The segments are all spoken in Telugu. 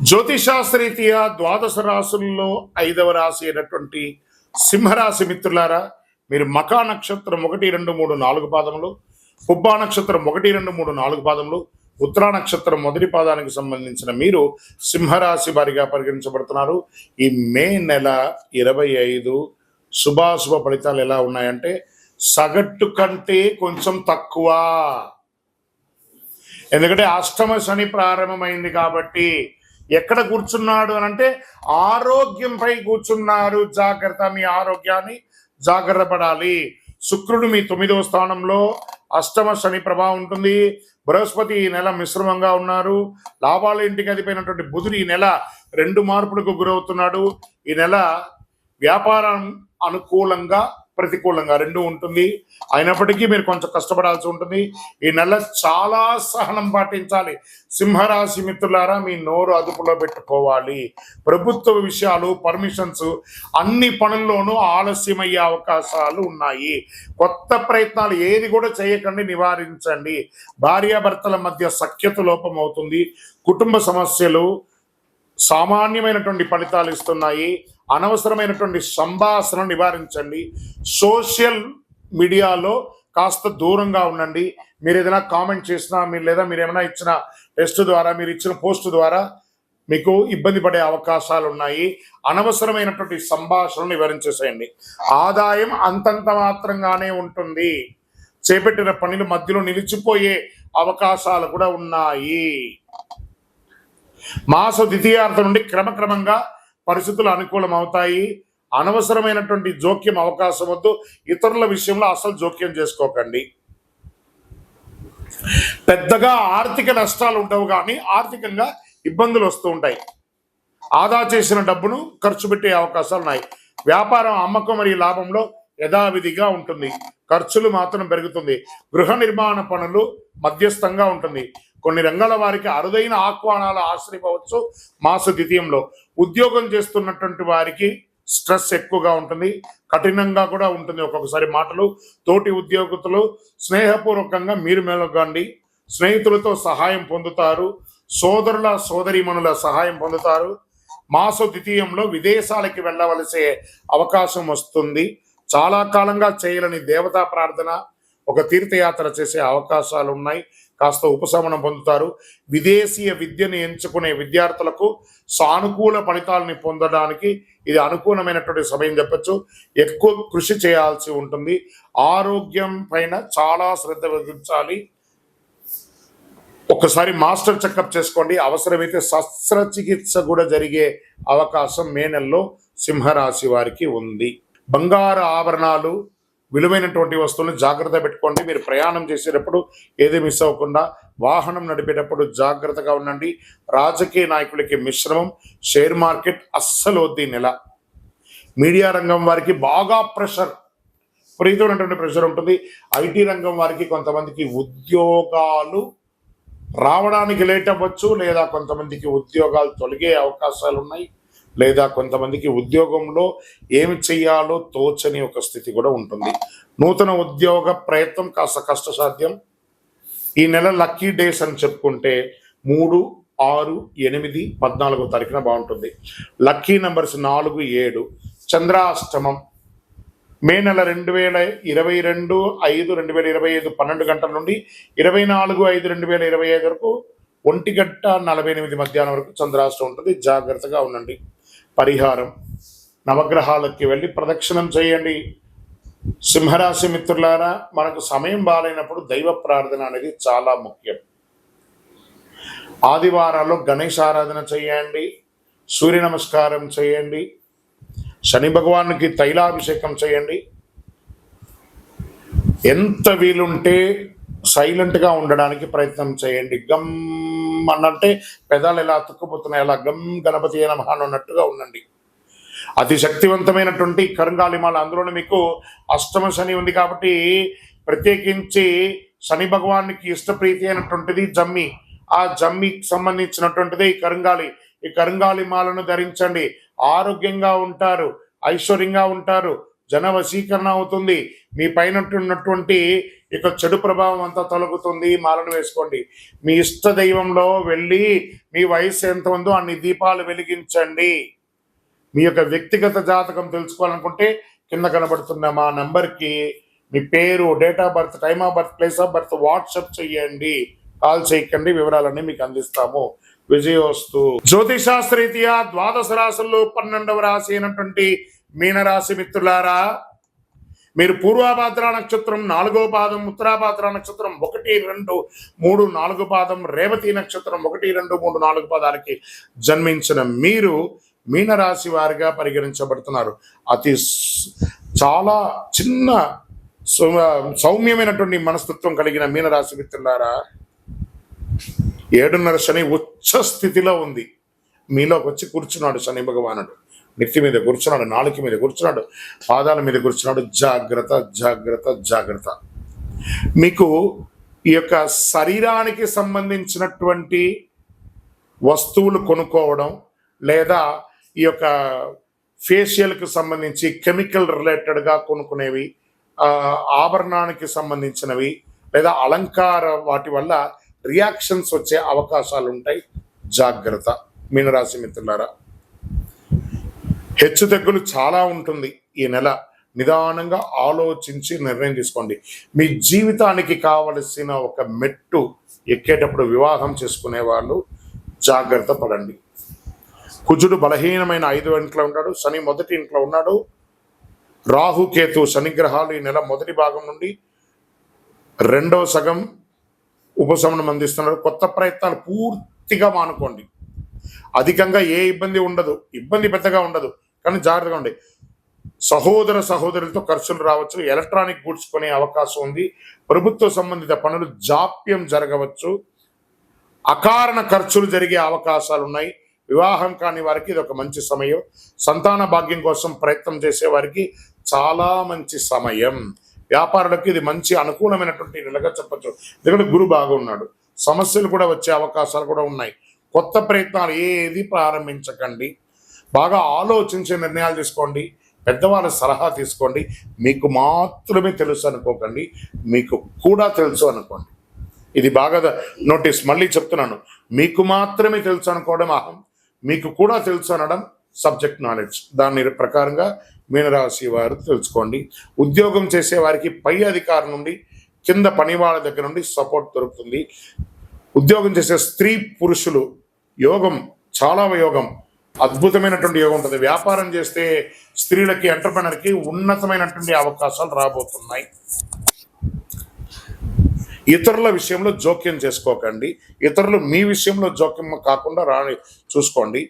జ్యోతిషాస్త్రీతీయ ద్వాదశ రాశుల్లో ఐదవ రాశి అయినటువంటి సింహరాశి మిత్రులారా మీరు మకా నక్షత్రం ఒకటి రెండు మూడు నాలుగు పాదములు పుబ్బా నక్షత్రం ఒకటి రెండు మూడు నాలుగు పాదములు ఉత్తరా నక్షత్రం మొదటి పాదానికి సంబంధించిన మీరు సింహరాశి వారిగా పరిగణించబడుతున్నారు. ఈ మే నెల ఇరవై ఐదు శుభాశుభ ఫలితాలు ఎలా ఉన్నాయంటే సగటు కంటే కొంచెం తక్కువ. ఎందుకంటే అష్టమ శని ప్రారంభమైంది కాబట్టి ఎక్కడ కూర్చున్నాడు అని అంటే ఆరోగ్యంపై కూర్చున్నారు. జాగ్రత్త మీ ఆరోగ్యాన్ని జాగ్రత్త పడాలి. శుక్రుడు మీ తొమ్మిదవ స్థానంలో అష్టమ శని ప్రభావం ఉంటుంది. బృహస్పతి ఈ నెల మిశ్రమంగా ఉన్నారు. లాభాల ఇంటికి అదిపోయినటువంటి బుధుడు ఈ నెల రెండు మార్పులకు గురవుతున్నాడు. ఈ నెల వ్యాపారం అనుకూలంగా ప్రతికూలంగా రెండు ఉంటుంది. అయినప్పటికీ మీరు కొంచెం కష్టపడాల్సి ఉంటుంది. ఈ నెల చాలా సహనం పాటించాలి. సింహరాశి మిత్రులారా మీ నోరు అదుపులో పెట్టుకోవాలి. ప్రభుత్వ విషయాలు పర్మిషన్స్ అన్ని పనుల్లోనూ ఆలస్యమయ్యే అవకాశాలు ఉన్నాయి. కొత్త ప్రయత్నాలు ఏది కూడా చేయకండి నివారించండి. భార్యాభర్తల మధ్య సఖ్యత లోపం అవుతుంది. కుటుంబ సమస్యలు సామాన్యమైనటువంటి ఫలితాలు ఇస్తున్నాయి. అనవసరమైనటువంటి సంభాషణ నివారించండి. సోషల్ మీడియాలో కాస్త దూరంగా ఉండండి. మీరు ఏదైనా కామెంట్ చేసినా మీరు లేదా మీరు ఏమైనా ఇచ్చిన టెస్ట్ ద్వారా మీరు ఇచ్చిన పోస్ట్ ద్వారా మీకు ఇబ్బంది పడే అవకాశాలు ఉన్నాయి. అనవసరమైనటువంటి సంభాషణలు నివారించేసేయండి. ఆదాయం అంతంత మాత్రంగానే ఉంటుంది. చేపట్టిన పనులు మధ్యలో నిలిచిపోయే అవకాశాలు కూడా ఉన్నాయి. మాస ద్వితీయార్థం నుండి క్రమక్రమంగా పరిస్థితులు అనుకూలం అవుతాయి అనవసరమైనటువంటి జోక్యం అవకాశం వద్దు. ఇతరుల విషయంలో అసలు జోక్యం చేసుకోకండి. పెద్దగా ఆర్థిక నష్టాలు ఉండవు కానీ ఆర్థికంగా ఇబ్బందులు వస్తూ ఉంటాయి. ఆదా చేసిన డబ్బును ఖర్చు పెట్టే అవకాశాలు ఉన్నాయి. వ్యాపారం అమ్మకం మరియు లాభంలో యథావిధిగా ఉంటుంది. ఖర్చులు మాత్రం పెరుగుతుంది. గృహ నిర్మాణ పనులు మధ్యస్థంగా ఉంటుంది. కొన్ని రంగాల వారికి అరుదైన ఆహ్వానాలు ఆశ్రయిపోవచ్చు. మాస ద్వితీయంలో ఉద్యోగం చేస్తున్నటువంటి వారికి స్ట్రెస్ ఎక్కువగా ఉంటుంది. కఠినంగా కూడా ఉంటుంది ఒక్కొక్కసారి మాటలు. తోటి ఉద్యోగతులు స్నేహపూర్వకంగా మీరు మెలగండి స్నేహితులతో సహాయం పొందుతారు. సోదరుల సోదరిమణుల సహాయం పొందుతారు. మాస ద్వితీయంలో విదేశాలకి వెళ్ళవలసే అవకాశం వస్తుంది. చాలా కాలంగా చేయలేని దేవతా ప్రార్థన ఒక తీర్థయాత్ర చేసే అవకాశాలు ఉన్నాయి కాస్త ఉపశమనం పొందుతారు. విదేశీయ విద్యను ఎంచుకునే విద్యార్థులకు సానుకూల ఫలితాలని పొందడానికి ఇది అనుకూలమైనటువంటి సమయం చెప్పచ్చు. ఎక్కువ కృషి చేయాల్సి ఉంటుంది. ఆరోగ్యం పైన చాలా శ్రద్ధ వహించాలి ఒకసారి మాస్టర్ చెకప్ చేసుకోండి. అవసరమైతే శస్త్రచికిత్స కూడా జరిగే అవకాశం మే నెలలో సింహరాశి వారికి ఉంది. బంగారు ఆభరణాలు విలువైనటువంటి వస్తువులను జాగ్రత్త పెట్టుకోండి. మీరు ప్రయాణం చేసేటప్పుడు ఏది మిస్ అవ్వకుండా వాహనం నడిపేటప్పుడు జాగ్రత్తగా ఉండండి. రాజకీయ నాయకులకి మిశ్రమం షేర్ మార్కెట్ అస్సలు వద్ది నెల. మీడియా రంగం వారికి బాగా ప్రెషర్. విపరీతమైనటువంటి ప్రెషర్ ఉంటుంది. ఐటీ రంగం వారికి కొంతమందికి ఉద్యోగాలు రావడానికి లేట్ అవ్వచ్చు లేదా కొంతమందికి ఉద్యోగాలు తొలగే అవకాశాలు ఉన్నాయి లేదా కొంతమందికి ఉద్యోగంలో ఏమి చెయ్యాలో తోచని ఒక స్థితి కూడా ఉంటుంది. నూతన ఉద్యోగ ప్రయత్నం కాస్త కష్టసాధ్యం. ఈ నెల లక్కీ డేస్ అని చెప్పుకుంటే మూడు ఆరు ఎనిమిది పద్నాలుగో తారీఖున బాగుంటుంది. లక్కీ నెంబర్స్ నాలుగు ఏడు. చంద్రాష్టమం మే నెల రెండు వేల ఇరవై రెండు ఐదు రెండు వేల ఇరవై ఐదు పన్నెండు గంటల నుండి ఇరవై నాలుగు ఐదు రెండు వేల ఇరవై ఐదు వరకు ఒంటి గంట నలభై ఎనిమిది మధ్యాహ్నం వరకు చంద్రాష్టం ఉంటుంది. జాగ్రత్తగా ఉండండి. పరిహారం. నవగ్రహాలకి వెళ్ళి ప్రదక్షిణం చేయండి. సింహరాశి మిత్రులారా మనకు సమయం బాలైనప్పుడు దైవ ప్రార్థన అనేది చాలా ముఖ్యం. ఆదివారాల్లో గణేష్ ఆరాధన చేయండి సూర్య నమస్కారం చేయండి శని భగవానికి తైలాభిషేకం చేయండి. ఎంత వీలుంటే సైలెంట్గా ఉండడానికి ప్రయత్నం చేయండి. గమ్ అన్నంటే పెదాలు ఎలా అతుక్కుపోతున్నాయి అలా గమ్ గణపతి నమః అన్నట్టుగా ఉండండి. అతి శక్తివంతమైనటువంటి కరంగాలిమాల అందులోనే మీకు అష్టమ శని ఉంది కాబట్టి ప్రత్యేకించి శని భగవానికి ఇష్టప్రీతి అయినటువంటిది జమ్మి. ఆ జమ్మికి సంబంధించినటువంటిది ఈ కరంగాలి. ఈ కరంగాలి మాలను ధరించండి. ఆరోగ్యంగా ఉంటారు ఐశ్వర్యంగా ఉంటారు. జన వశీకరణ అవుతుంది. మీ పైన ఉన్నటువంటి ఇక చెడు ప్రభావం అంతా తొలగుతుంది మాలను వేసుకోండి. మీ ఇష్ట దైవంలో వెళ్ళి మీ వయసు ఎంత ఉందో అన్ని దీపాలు వెలిగించండి. మీ యొక్క వ్యక్తిగత జాతకం తెలుసుకోవాలనుకుంటే కింద కనబడుతున్న మా నంబర్కి మీ పేరు date of birth time of birth place of birth WhatsApp చేయండి. కాల్ చేయకండి వివరాలన్నీ మీకు అందిస్తాము. విజయోస్తు. జ్యోతిషాస్త్రీతీయ ద్వాదశ రాశుల్లో పన్నెండవ రాశి అయినటువంటి మీనరాశి మిత్రులారా మీరు పూర్వాభాద్ర నక్షత్రం నాలుగో పాదం ఉత్తరాభాద్ర నక్షత్రం ఒకటి రెండు మూడు నాలుగు పాదం రేవతి నక్షత్రం ఒకటి రెండు మూడు నాలుగు పాదాలకి జన్మించిన మీరు మీనరాశి వారిగా పరిగణించబడుతున్నారు. అతి చాలా చిన్న సౌ- సౌమ్యమైనటువంటి మనస్తత్వం కలిగిన మీనరాశి మిత్రులారా ఏడున్నర శని ఉచ్చ స్థితిలో ఉంది. మీలోకి వచ్చి కూర్చున్నాడు శని భగవానుడు. నెత్తి మీద కూర్చున్నాడు నాలుక మీద కూర్చున్నాడు పాదాల మీద కూర్చున్నాడు. జాగ్రత్త జాగ్రత్త జాగ్రత్త. మీకు ఈ యొక్క శరీరానికి సంబంధించినటువంటి వస్తువులు కొనుక్కోవడం లేదా ఈ యొక్క ఫేషియల్కి సంబంధించి కెమికల్ రిలేటెడ్గా కొనుక్కునేవి ఆభరణానికి సంబంధించినవి లేదా అలంకార వాటి వల్ల రియాక్షన్స్ వచ్చే అవకాశాలు ఉంటాయి జాగ్రత్త. మీనరాశి మిత్రులారా హెచ్చు తగ్గులు చాలా ఉంటుంది ఈ నెల. నిదానంగా ఆలోచించి నిర్ణయం తీసుకోండి. మీ జీవితానికి కావలసిన ఒక మెట్టు ఎక్కేటప్పుడు వివాహం చేసుకునే వాళ్ళు జాగ్రత్త పడండి. కుజుడు బలహీనమైన ఐదు ఇంట్లో ఉన్నాడు శని మొదటి ఇంట్లో ఉన్నాడు. రాహుకేతు శని గ్రహాలు ఈ నెల మొదటి భాగం నుండి రెండవ సగం ఉపశమనం అందిస్తున్నారు. కొత్త ప్రయత్నాలు పూర్తిగా మానుకోండి. అధికంగా ఏ ఇబ్బంది ఉండదు. ఇబ్బంది పెద్దగా ఉండదు. కానీ జాగ్రత్తగా ఉండే. సహోదర సహోదరులతో ఖర్చులు రావచ్చు ఎలక్ట్రానిక్ గూడ్స్ కొనే అవకాశం ఉంది. ప్రభుత్వ సంబంధిత పనులు జాప్యం జరగవచ్చు. అకారణ ఖర్చులు జరిగే అవకాశాలు ఉన్నాయి. వివాహం కాని వారికి ఇది ఒక మంచి సమయం. సంతాన భాగ్యం కోసం ప్రయత్నం చేసే వారికి చాలా మంచి సమయం. వ్యాపారులకు ఇది మంచి అనుకూలమైనటువంటి నెలగా చెప్పచ్చు. ఎందుకంటే గురు బాగున్నాడు సమస్యలు కూడా వచ్చే అవకాశాలు కూడా ఉన్నాయి. కొత్త ప్రయత్నాలు ఏది ప్రారంభించకండి. బాగా ఆలోచించే నిర్ణయాలు తీసుకోండి పెద్దవాళ్ళ సలహా తీసుకోండి మీకు మాత్రమే తెలుసు అనుకోకండి మీకు కూడా తెలుసు అనుకోండి. ఇది బాగా నోటీస్ మళ్ళీ చెప్తున్నాను. మీకు మాత్రమే తెలుసు అనుకోవడం అహం. మీకు కూడా తెలుసు అనడం సబ్జెక్ట్ నాలెడ్జ్. దాని ప్రకారంగా మీనరాశి వారు తెలుసుకోండి. ఉద్యోగం చేసే వారికి పై అధికారి నుండి కింద పని వాళ్ళ దగ్గర నుండి సపోర్ట్ దొరుకుతుంది. ఉద్యోగం చేసే స్త్రీ పురుషులు యోగం చాలా యోగం. అద్భుతమైనటువంటి యోగం ఉంటుంది. వ్యాపారం చేస్తే స్త్రీలకి ఎంటర్ప్రినర్కి ఉన్నతమైనటువంటి అవకాశాలు రాబోతున్నాయి. ఇతరుల విషయంలో జోక్యం చేసుకోకండి. ఇతరులు మీ విషయంలో జోక్యం కాకుండా రాని చూసుకోండి.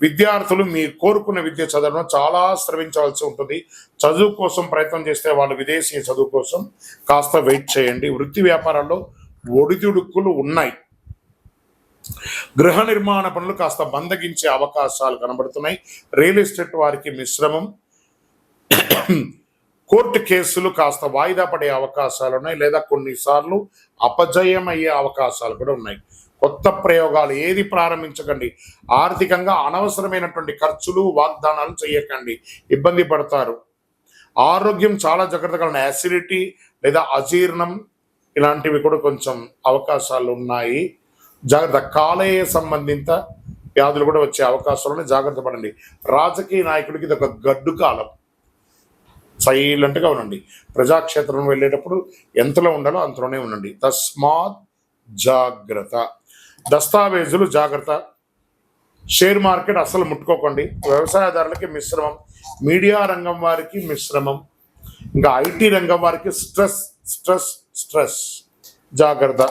విద్యార్థులు మీరు కోరుకున్న విద్య చదవడం చాలా శ్రమించవలసి ఉంటుంది. చదువు కోసం ప్రయత్నం చేస్తే వాళ్ళు విదేశీ చదువు కోసం కాస్త వెయిట్ చేయండి. వృత్తి వ్యాపారాల్లో ఒడిదుడుకులు ఉన్నాయి. గృహ నిర్మాణ పనులు కాస్త మందగించే అవకాశాలు కనబడుతున్నాయి. రియల్ ఎస్టేట్ వారికి మిశ్రమం. కోర్టు కేసులు కాస్త వాయిదా పడే అవకాశాలు ఉన్నాయి. లేదా కొన్నిసార్లు అపజయం అయ్యే అవకాశాలు కూడా ఉన్నాయి. కొత్త ప్రయోగాలు ఏది ప్రారంభించకండి. ఆర్థికంగా అనవసరమైనటువంటి ఖర్చులు వాగ్దానాలు చేయకండి. ఇబ్బంది పడతారు. ఆరోగ్యం చాలా జాగ్రత్తగా ఉన్నాయి యాసిడిటీ లేదా అజీర్ణం ఇలాంటివి కూడా కొంచెం అవకాశాలు ఉన్నాయి. జాగ్రత్త కాలేయ సంబంధిత వ్యాధులు కూడా వచ్చే అవకాశాలు జాగ్రత్త పడండి. రాజకీయ నాయకుడికి ఇది ఒక గడ్డు కాలం. సైలెంట్గా ఉండండి. ప్రజాక్షేత్రం వెళ్ళేటప్పుడు ఎంతలో ఉండాలో అంతలోనే ఉండండి. తస్మాత్ జాగ్రత్త. దస్తావేజులు జాగ్రత్త. షేర్ మార్కెట్ అసలు ముట్టుకోకండి. వ్యవసాయదారులకి మిశ్రమం. మీడియా రంగం వారికి మిశ్రమం. ఇంకా ఐటీ రంగం వారికి స్ట్రెస్ స్ట్రెస్ స్ట్రెస్. జాగ్రత్త.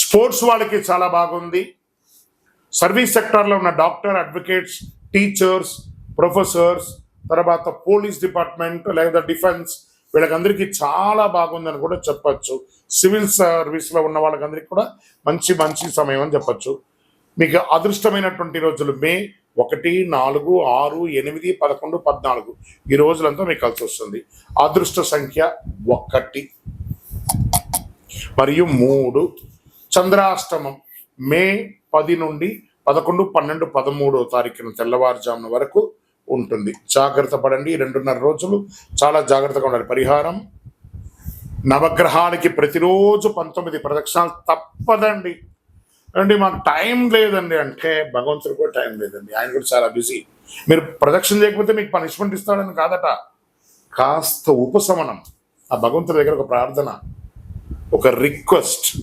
స్పోర్ట్స్ వాళ్ళకి చాలా బాగుంది. సర్వీస్ సెక్టార్లో ఉన్న డాక్టర్ అడ్వకేట్స్ టీచర్స్ ప్రొఫెసర్స్ తర్వాత పోలీస్ డిపార్ట్మెంట్ లేదా డిఫెన్స్ వీళ్ళకందరికీ చాలా బాగుందని కూడా చెప్పచ్చు. సివిల్ సర్వీస్లో ఉన్న వాళ్ళకందరికీ కూడా మంచి మంచి సమయం అని చెప్పచ్చు. మీకు అదృష్టమైనటువంటి రోజులు మే ఒకటి నాలుగు ఆరు ఎనిమిది పదకొండు పద్నాలుగు. ఈ రోజులంతా మీకు కలిసి వస్తుంది. అదృష్ట సంఖ్య ఒకటి. మరియు మూడు. చంద్రాష్టమం మే పది నుండి పదకొండు పన్నెండు పదమూడో తారీఖున తెల్లవారుజామున వరకు ఉంటుంది. జాగ్రత్త పడండి. రెండున్నర రోజులు చాలా జాగ్రత్తగా ఉండాలి. పరిహారం. నవగ్రహాలకి ప్రతిరోజు పంతొమ్మిది ప్రదక్షిణాలు తప్పదండి. అండి మాకు టైం లేదండి. అంటే భగవంతుడు కూడా టైం లేదండి. ఆయన కూడా చాలా బిజీ. మీరు ప్రదక్షిణ చేయకపోతే మీకు పనిష్మెంట్ ఇస్తాడని కాదట. కాస్త ఉపశమనం. ఆ భగవంతుడి దగ్గర ఒక ప్రార్థన ఒక రిక్వెస్ట్.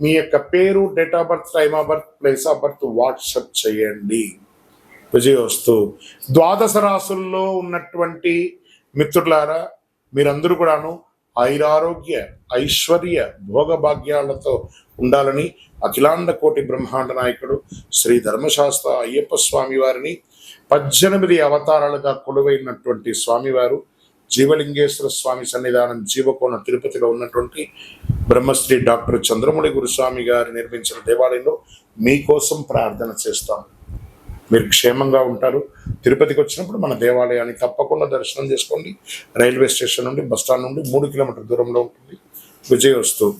మీ యొక్క పేరు date of birth time of birth place of birth WhatsApp చేయండి. విజయోస్తు ద్వాదశ రాసుల్లో ఉన్నటువంటి మిత్రులారా మీరందరూ కూడాను ఐరారోగ్య ఐశ్వర్య భోగభాగ్యాలతో ఉండాలని అఖిలాండ కోటి బ్రహ్మాండ నాయకుడు శ్రీ ధర్మశాస్త్ర అయ్యప్ప స్వామి వారిని పద్దెనిమిది అవతారాలుగా కొలువైనటువంటి స్వామివారు జీవలింగేశ్వర స్వామి సన్నిధానం జీవకోణ తిరుపతిలో ఉన్నటువంటి బ్రహ్మశ్రీ డాక్టర్ చంద్రముడి గురుస్వామి గారు నిర్మించిన దేవాలయంలో మీకోసం ప్రార్థన చేస్తాం. మీరు క్షేమంగా ఉంటారు. తిరుపతికి వచ్చినప్పుడు మన దేవాలయాన్ని తప్పకుండా దర్శనం చేసుకోండి. రైల్వే స్టేషన్ నుండి బస్ స్టాండ్ నుండి మూడు కిలోమీటర్ దూరంలో ఉంటుంది. విజయోస్తు.